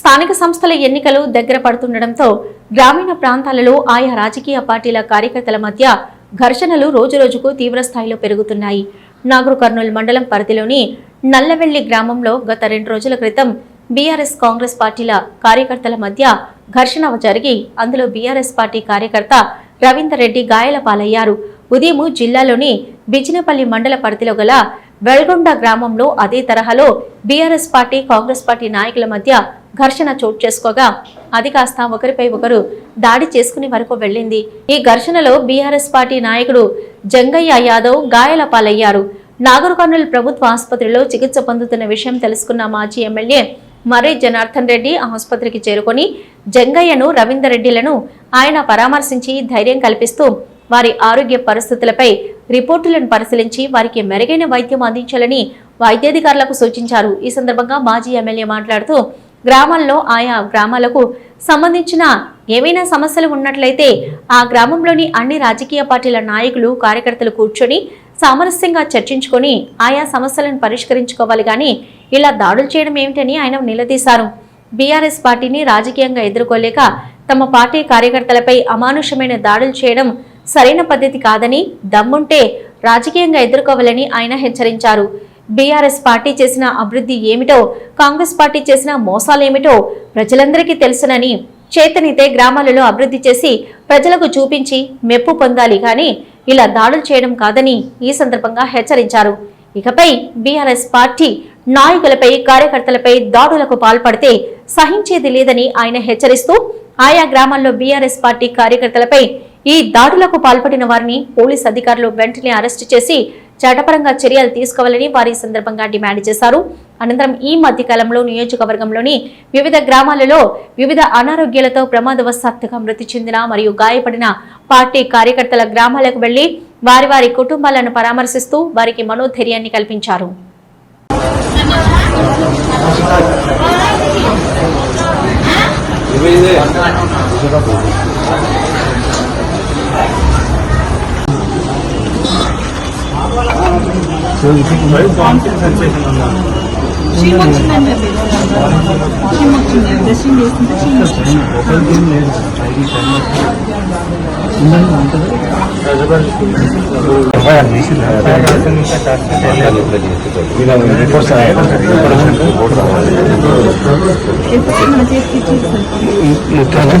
స్థానిక సంస్థల ఎన్నికలు దగ్గర పడుతుండటంతో గ్రామీణ ప్రాంతాలలో ఆయా రాజకీయ పార్టీల కార్యకర్తల మధ్య ఘర్షణలు రోజురోజుకు తీవ్రస్థాయిలో పెరుగుతున్నాయి. నాగరు కర్నూలు మండలం పరిధిలోని నల్లవెల్లి గ్రామంలో గత రెండు రోజుల క్రితం బీఆర్ఎస్ కాంగ్రెస్ పార్టీల కార్యకర్తల మధ్య ఘర్షణ జరిగి అందులో బీఆర్ఎస్ పార్టీ కార్యకర్త రవీందర్ రెడ్డి గాయాల పాలయ్యారు. ఉదయం జిల్లాలోని బిజినపల్లి మండల పరిధిలో గల వెల్గొండ గ్రామంలో అదే తరహాలో బీఆర్ఎస్ పార్టీ కాంగ్రెస్ పార్టీ నాయకుల మధ్య ఘర్షణ చోటు చేసుకోగా అది కాస్త ఒకరిపై ఒకరు దాడి చేసుకుని వరకు వెళ్ళింది. ఈ ఘర్షణలో బీఆర్ఎస్ పార్టీ నాయకుడు జంగయ్య యాదవ్ గాయాల పాలయ్యారు. నాగర్ కర్నూలు ప్రభుత్వ ఆసుపత్రిలో చికిత్స పొందుతున్న విషయం తెలుసుకున్న మాజీ ఎమ్మెల్యే మర్రి జనార్దన్ రెడ్డి ఆసుపత్రికి చేరుకొని జంగయ్యను రవీందర్ రెడ్డిలను ఆయన పరామర్శించి ధైర్యం కల్పిస్తూ వారి ఆరోగ్య పరిస్థితులపై రిపోర్టులను పరిశీలించి వారికి మెరుగైన వైద్యం అందించాలని వైద్యాధికారులకు సూచించారు. ఈ సందర్భంగా మాజీ ఎమ్మెల్యే మాట్లాడుతూ గ్రామాల్లో ఆయా గ్రామాలకు సంబంధించిన ఏవైనా సమస్యలు ఉన్నట్లయితే ఆ గ్రామంలోని అన్ని రాజకీయ పార్టీల నాయకులు కార్యకర్తలు కూర్చొని సామరస్యంగా చర్చించుకొని ఆయా సమస్యలను పరిష్కరించుకోవాలి కానీ ఇలా దాడులు చేయడం ఏమిటని ఆయన నిలదీశారు. బీఆర్ఎస్ పార్టీని రాజకీయంగా ఎదుర్కోలేక తమ పార్టీ కార్యకర్తలపై అమానుషమైన దాడులు చేయడం సరైన పద్ధతి కాదని దమ్ముంటే రాజకీయంగా ఎదుర్కోవాలని ఆయన హెచ్చరించారు. బీఆర్ఎస్ పార్టీ చేసిన అభివృద్ధి ఏమిటో కాంగ్రెస్ పార్టీ చేసిన మోసాలేమిటో ప్రజలందరికీ తెలుసునని చేతనితే గ్రామాలలో అభివృద్ధి చేసి ప్రజలకు చూపించి మెప్పు పొందాలి కానీ ఇలా దాడులు చేయడం కాదని ఈ సందర్భంగా హెచ్చరించారు. ఇకపై బీఆర్ఎస్ పార్టీ నాయకులపై కార్యకర్తలపై దాడులకు పాల్పడితే సహించేది లేదని ఆయన హెచ్చరిస్తూ ఆయా గ్రామాల్లో బీఆర్ఎస్ పార్టీ కార్యకర్తలపై ఈ దాడులకు పాల్పడిన వారిని పోలీస్ అధికారులు వెంటనే అరెస్టు చేసి చట్టపరంగా చర్యలు తీసుకోవాలని వారి సందర్భంగా డిమాండ్ చేశారు. అనంతరం ఈ మధ్యకాలంలో నియోజకవర్గంలోని వివిధ గ్రామాలలో వివిధ అనారోగ్యాలతో ప్రమాదవశాత్తుగా మృతి చెందిన మరియు గాయపడిన పార్టీ కార్యకర్తల గ్రామాలకు వెళ్ళి వారి వారి కుటుంబాలను పరామర్శిస్తూ వారికి మనోధైర్యాన్ని కల్పించారు. చీమ వచ్చిందండి అది. చీమ వచ్చింది డ్రెస్సింగ్ వచ్చింది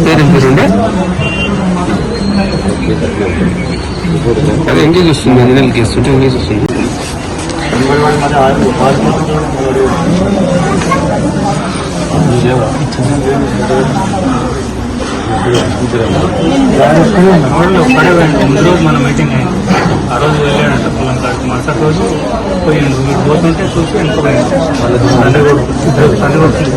పేరు పేరుండే అది ఎంగేజ్ వస్తుంది ఎంగేజ్ వస్తుంది ముందు రోజు మన మీటింగ్ అయింది ఆ రోజు వెళ్ళాడంట పొలం కాడికి మరుసటి రోజు పోయింది మీరు పోతుంటే చూసి వెనుకపోయింది తండ్రి కొడుకు తండ్రి కొడుతుంది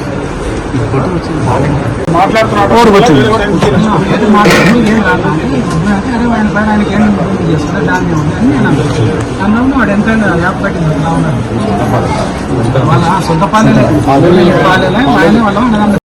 సార్ మాట్లాడుతున్నాడు. వచ్చింది వాడు ఎంత యాప్ కట్టింది వాళ్ళ సొంత పాలే పాలే వాళ్ళ